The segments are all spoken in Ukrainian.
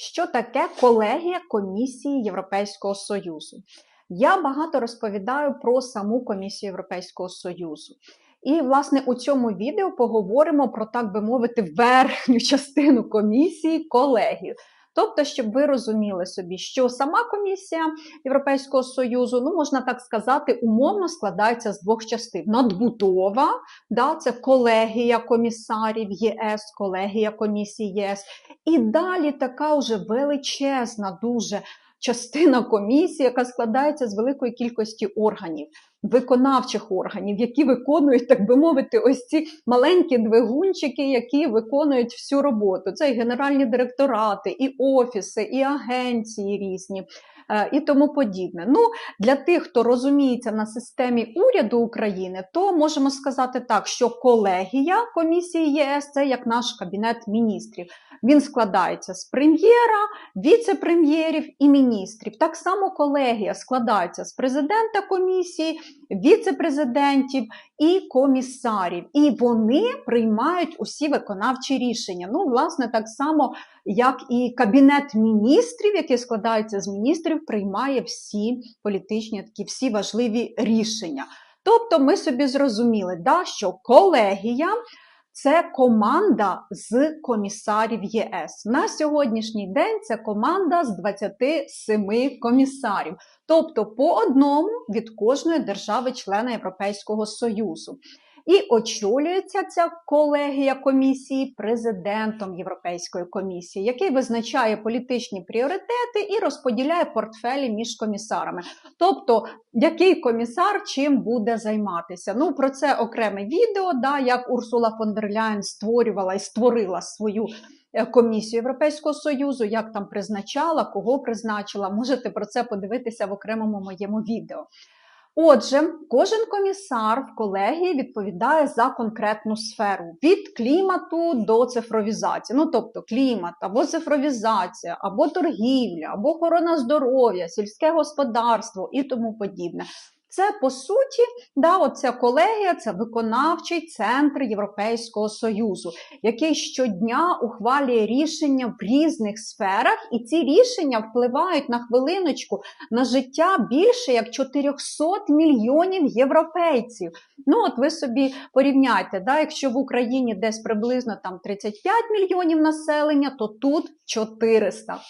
Що таке колегія комісії Європейського Союзу? Я багато розповідаю про саму комісію Європейського Союзу. І, власне, у цьому відео поговоримо про, так би мовити, верхню частину комісії колегію. Тобто, щоб ви розуміли собі, що сама комісія Європейського Союзу, ну можна так сказати, умовно складається з двох частин: надбудова, да, це колегія комісарів ЄС, колегія комісії ЄС, і далі така вже величезна, дуже частина комісії, яка складається з великої кількості органів. Виконавчих органів, які виконують, так би мовити, ось ці маленькі двигунчики, які виконують всю роботу. Це і генеральні директорати, і офіси, і агенції різні, е, і тому подібне. Ну, Для тих, хто розуміється на системі уряду України, то можемо сказати так, що колегія комісії ЄС це як наш кабінет міністрів. Він складається з прем'єра, віце-прем'єрів і міністрів. Так само колегія складається з президента комісії, віце-президентів і комісарів. І вони приймають усі виконавчі рішення. Ну, власне, так само, як і кабінет міністрів, який складається з міністрів, приймає всі політичні такі всі важливі рішення. Тобто, ми собі зрозуміли, да, що колегія. Це команда з комісарів ЄС. На сьогоднішній день це команда з 27 комісарів, тобто по одному від кожної держави-члена Європейського Союзу. І очолюється ця колегія комісії президентом Європейської комісії, який визначає політичні пріоритети і розподіляє портфелі між комісарами. Тобто, який комісар чим буде займатися. Ну про це окреме відео, да, як Урсула фон дер Ляйн створювала і створила свою. Е, комісію Європейського союзу, як там призначала, кого призначила, можете про це подивитися в окремому моєму відео. Отже, кожен комісар в колегії відповідає за конкретну сферу від клімату до цифровізації. Ну, тобто клімат або цифровізація, або торгівля, або охорона здоров'я, сільське господарство і тому подібне. Це по суті, да, оця колегія, це виконавчий центр Європейського союзу, який щодня ухвалює рішення в різних сферах, і ці рішення впливають на хвилиночку на життя більше як 400 мільйонів європейців. Ну, от ви собі порівняйте, да, якщо в Україні десь приблизно там 35 мільйонів населення, то тут 400.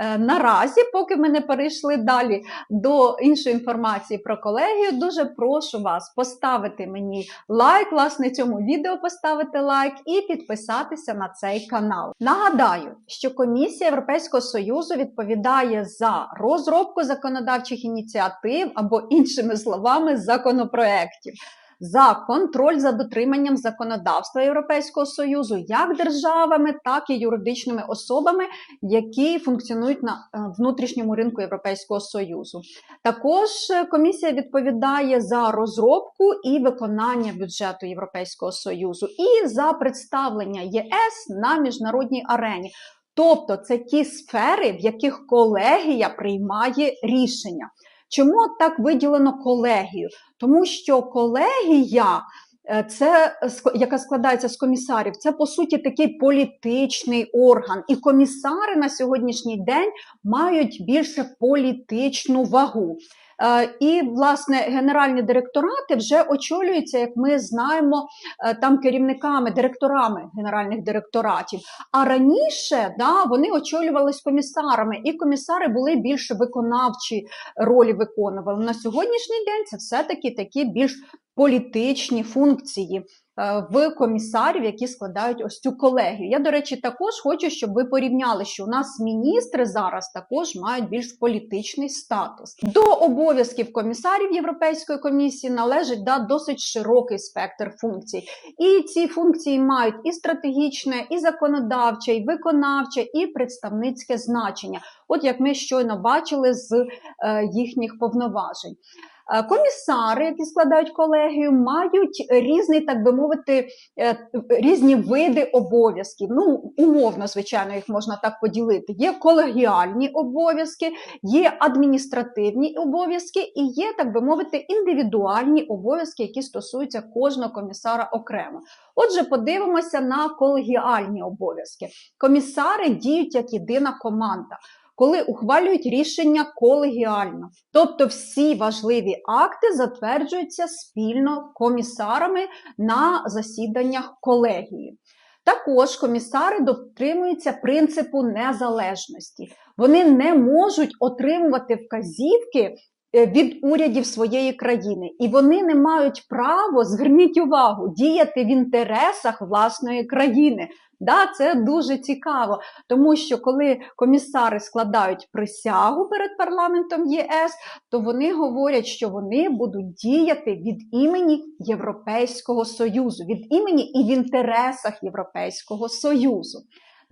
Е, наразі, поки ми не перейшли далі до іншої інформації про колегію, дуже прошу вас поставити мені лайк, власне, цьому відео поставити лайк і підписатися на цей канал. Нагадаю, що Комісія Європейського Союзу відповідає за розробку законодавчих ініціатив або іншими словами законопроєктів за контроль за дотриманням законодавства Європейського союзу як державами, так і юридичними особами, які функціонують на е, внутрішньому ринку Європейського союзу. Також е, комісія відповідає за розробку і виконання бюджету Європейського союзу і за представлення ЄС на міжнародній арені. Тобто це ті сфери, в яких колегія приймає рішення. Чому так виділено колегію? Тому що колегія, е, це яка складається з комісарів, це по суті такий політичний орган. І комісари на сьогоднішній день мають більше політичну вагу. Е, і, власне, генеральні директорати вже очолюються, як ми знаємо, е, там керівниками, директорами генеральних директоратів. А раніше да, вони очолювались комісарами, і комісари були більш виконавчі ролі виконували. На сьогоднішній день це все-таки такі більш політичні функції. Е, в комісарів, які складають ось цю колегію. Я, до речі, також хочу, щоб ви порівняли, що у нас міністри зараз також мають більш політичний статус. До обов'язків комісарів Європейської комісії належить да, досить широкий спектр функцій. І ці функції мають і стратегічне, і законодавче, і виконавче, і представницьке значення. От як ми щойно бачили з е, їхніх повноважень. Е, Комісари, які складають колегію, мають різний, так би мовити, е, різні види обов'язків. Ну, умовно, звичайно, їх можна так поділити. Є колегіальні обов'язки, є адміністративні обов'язки і є, так би мовити, індивідуальні обов'язки, які стосуються кожного комісара окремо. Отже, подивимося на колегіальні обов'язки. Комісари діють як єдина команда. Коли ухвалюють рішення колегіально, тобто всі важливі акти затверджуються спільно комісарами на засіданнях колегії. Також комісари дотримуються принципу незалежності. Вони не можуть отримувати вказівки від урядів своєї країни, і вони не мають право, зверніть увагу, діяти в інтересах власної країни. Да, це дуже цікаво, тому що коли комісари складають присягу перед парламентом ЄС, то вони говорять, що вони будуть діяти від імені Європейського Союзу, від імені і в інтересах Європейського Союзу.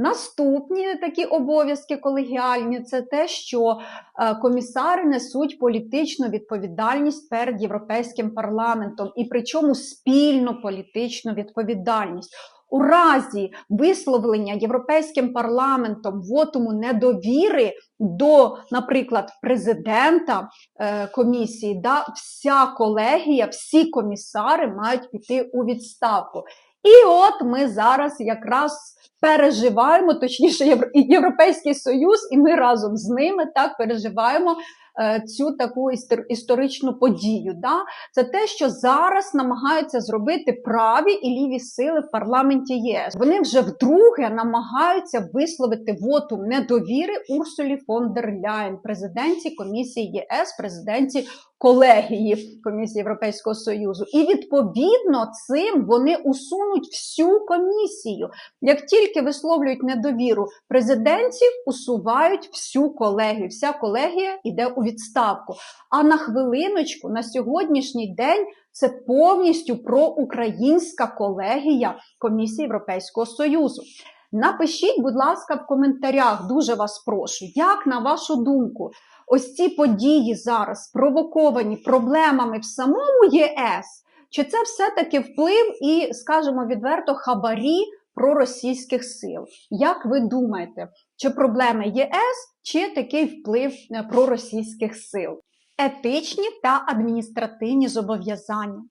Наступні такі обов'язки колегіальні це те, що е, комісари несуть політичну відповідальність перед європейським парламентом, і причому спільну політичну відповідальність. У разі висловлення європейським парламентом вотуму недовіри до, наприклад, президента е, комісії, да, вся колегія, всі комісари мають піти у відставку. І от ми зараз якраз переживаємо, точніше, Європейський Союз, і ми разом з ними так переживаємо е, цю таку істор- історичну подію. Да? Це те, що зараз намагаються зробити праві і ліві сили в парламенті ЄС. Вони вже вдруге намагаються висловити вотум недовіри Урсулі фон дер Ляєн, президенті комісії ЄС, президенті колегії Комісії Європейського Союзу. І відповідно цим вони усунуть всю комісію. Як тільки висловлюють недовіру президентів, усувають всю колегію. Вся колегія йде у відставку. А на хвилиночку, на сьогоднішній день, це повністю проукраїнська колегія Комісії Європейського Союзу. Напишіть, будь ласка, в коментарях, дуже вас прошу, як на вашу думку, ось ці події зараз спровоковані проблемами в самому ЄС, чи це все-таки вплив і, скажімо відверто, хабарі проросійських сил? Як ви думаєте, чи проблеми ЄС, чи такий вплив е, проросійських сил? Етичні та адміністративні зобов'язання.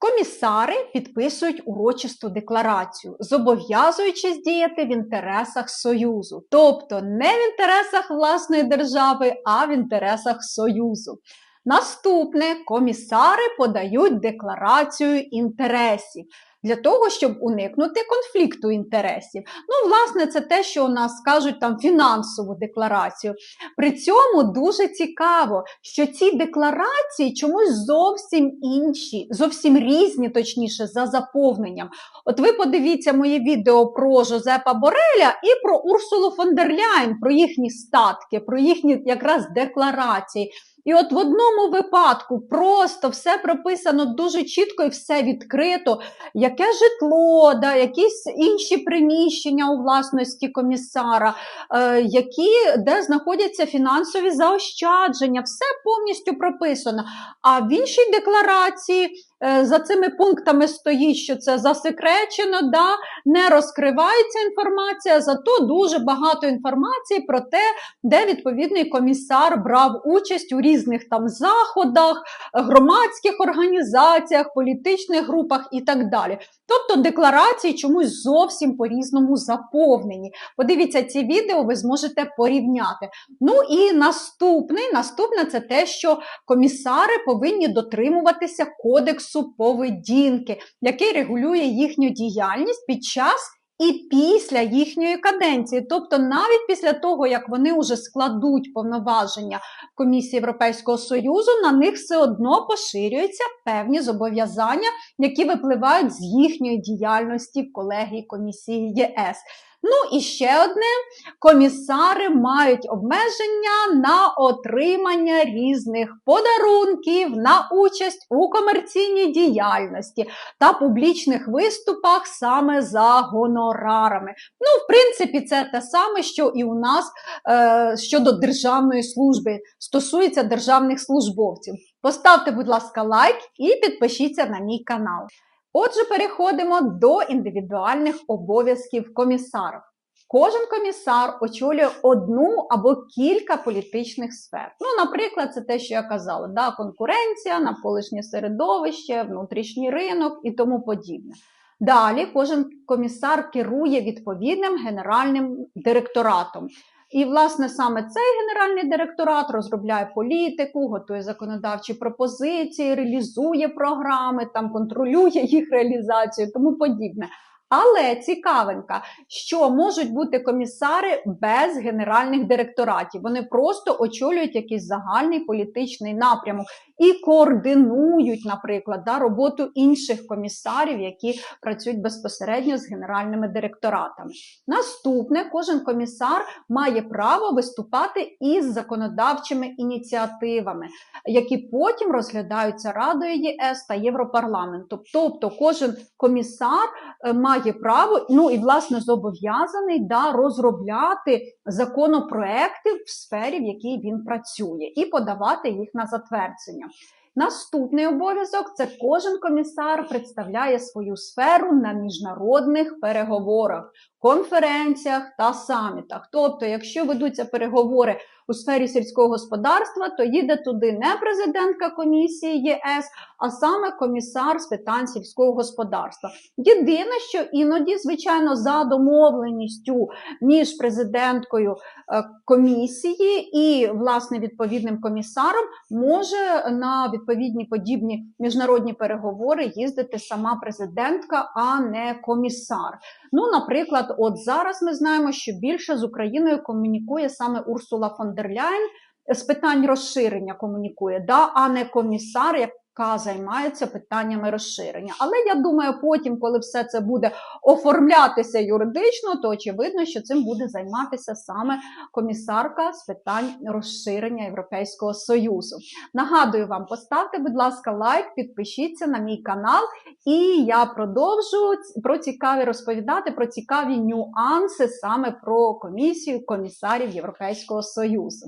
Комісари підписують урочисту декларацію, зобов'язуючись діяти в інтересах Союзу, тобто не в інтересах власної держави, а в інтересах Союзу. Наступне. Комісари подають декларацію інтересів для того, щоб уникнути конфлікту інтересів. Ну, власне, це те, що у нас кажуть там фінансову декларацію. При цьому дуже цікаво, що ці декларації чомусь зовсім інші, зовсім різні, точніше, за заповненням. От ви подивіться моє відео про Жозепа Бореля і про Урсулу фон дер Ляйн, про їхні статки, про їхні якраз декларації. І от в одному випадку просто все прописано дуже чітко і все відкрито, яке житло, да, якісь інші приміщення у власності комісара, е, які, де знаходяться фінансові заощадження, все повністю прописано. А в іншій декларації за цими пунктами стоїть, що це засекречено, да, не розкривається інформація, зато дуже багато інформації про те, де відповідний комісар брав участь у різних там заходах, громадських організаціях, політичних групах і так далі. Тобто декларації чомусь зовсім по-різному заповнені. Подивіться ці відео, ви зможете порівняти. Ну і наступний, наступне це те, що комісари повинні дотримуватися кодексу поведінки, який регулює їхню діяльність під час. І після їхньої каденції, тобто навіть після того, як вони вже складуть повноваження Комісії Європейського Союзу, на них все одно поширюються певні зобов'язання, які випливають з їхньої діяльності в колегії комісії ЄС. Ну і ще одне: комісари мають обмеження на отримання різних подарунків, на участь у комерційній діяльності та публічних виступах саме за гонорарами. Ну, в принципі, це те саме, що і у нас е, щодо державної служби, стосується державних службовців. Поставте, будь ласка, лайк і підпишіться на мій канал. Отже, переходимо до індивідуальних обов'язків комісарів. Кожен комісар очолює одну або кілька політичних сфер. Ну, наприклад, це те, що я казала: да, конкуренція, навколишнє середовище, внутрішній ринок і тому подібне. Далі кожен комісар керує відповідним генеральним директоратом. І, власне, саме цей генеральний директорат розробляє політику, готує законодавчі пропозиції, реалізує програми, там контролює їх реалізацію, тому подібне. Але цікавенька, що можуть бути комісари без генеральних директоратів. Вони просто очолюють якийсь загальний політичний напрямок і координують, наприклад, да, роботу інших комісарів, які працюють безпосередньо з генеральними директоратами. Наступне, кожен комісар має право виступати із законодавчими ініціативами, які потім розглядаються Радою ЄС та Європарламентом. Тобто, кожен комісар е, має право, ну і власне зобов'язаний да, розробляти законопроекти в сфері, в якій він працює, і подавати їх на затвердження. Наступний обов'язок це кожен комісар представляє свою сферу на міжнародних переговорах, конференціях та самітах. Тобто, якщо ведуться переговори у сфері сільського господарства, то їде туди не президентка комісії ЄС, а саме комісар з питань сільського господарства. Єдине, що іноді, звичайно, за домовленістю між президенткою е, комісії і власне відповідним комісаром може на відповідні подібні міжнародні переговори їздити сама президентка, а не комісар. Ну, наприклад, от зараз ми знаємо, що більше з Україною комунікує саме Урсула фон дер Ляйн з питань розширення комунікує, да, а не комісар, яка займається питаннями розширення. Але я думаю, потім, коли все це буде оформлятися юридично, то очевидно, що цим буде займатися саме комісарка з питань розширення Європейського Союзу. Нагадую вам, поставте, будь ласка, лайк, підпишіться на мій канал, і я продовжу про цікаві розповідати про цікаві нюанси саме про комісію комісарів Європейського Союзу.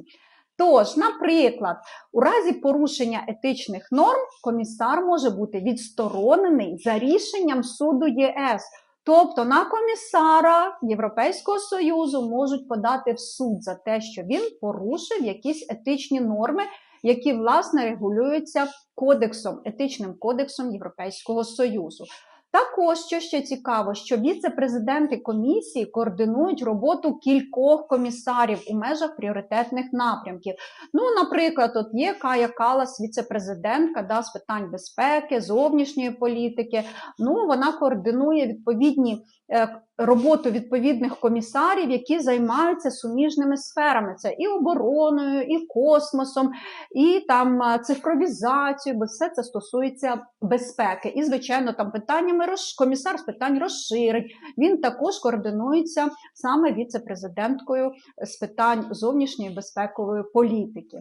Тож, наприклад, у разі порушення етичних норм комісар може бути відсторонений за рішенням суду ЄС. Тобто на комісара Європейського Союзу можуть подати в суд за те, що він порушив якісь етичні норми, які власне регулюються кодексом, етичним кодексом Європейського Союзу. Також, що ще цікаво, що віце-президенти комісії координують роботу кількох комісарів у межах пріоритетних напрямків. Ну, наприклад, от є Кая Калас, віце-президентка да, з питань безпеки, зовнішньої політики. Ну, вона координує відповідні роботу відповідних комісарів, які займаються суміжними сферами: це і обороною, і космосом, і там е, цифровізацією, бо все це стосується безпеки. І, звичайно, там питаннями комісар з питань розширень. Він також координується саме віце-президенткою з питань зовнішньої безпекової політики.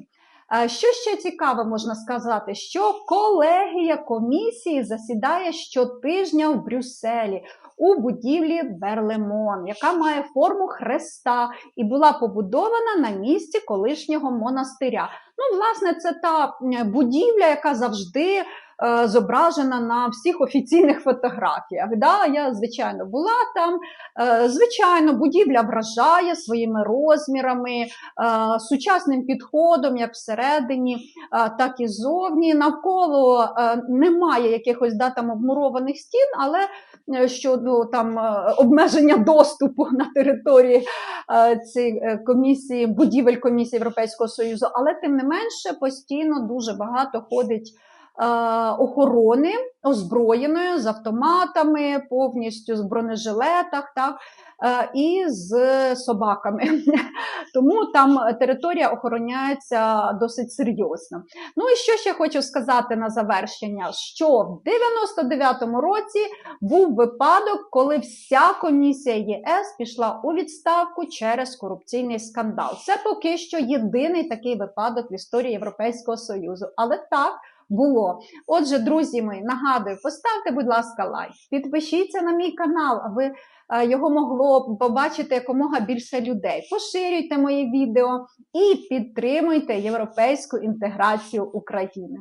Що ще цікаве можна сказати, що колегія комісії засідає щотижня в Брюсселі у будівлі Берлемон, яка має форму хреста і була побудована на місці колишнього монастиря. Ну, власне, це та будівля, яка завжди е, зображена на всіх офіційних фотографіях. Да, Я, звичайно, була там. Е, звичайно, будівля вражає своїми розмірами, е, сучасним підходом, як всередині, е, так і ззовні. Навколо е, немає якихось да, там обмурованих стін, але е, щодо там е, обмеження доступу на території е, цієї е, комісії, будівель комісії Європейського Союзу, але тим не менше постійно дуже багато ходить охорони озброєної з автоматами, повністю з бронежилетах, так, е, і з собаками. Тому там територія охороняється досить серйозно. Ну і що ще хочу сказати на завершення: що в 99-му році був випадок, коли вся комісія ЄС пішла у відставку через корупційний скандал. Це поки що єдиний такий випадок в історії Європейського Союзу. Але так. Було. Отже, друзі мої, нагадую, поставте, будь ласка, лайк, підпишіться на мій канал, аби е, його могло побачити якомога більше людей. Поширюйте мої відео і підтримуйте європейську інтеграцію України.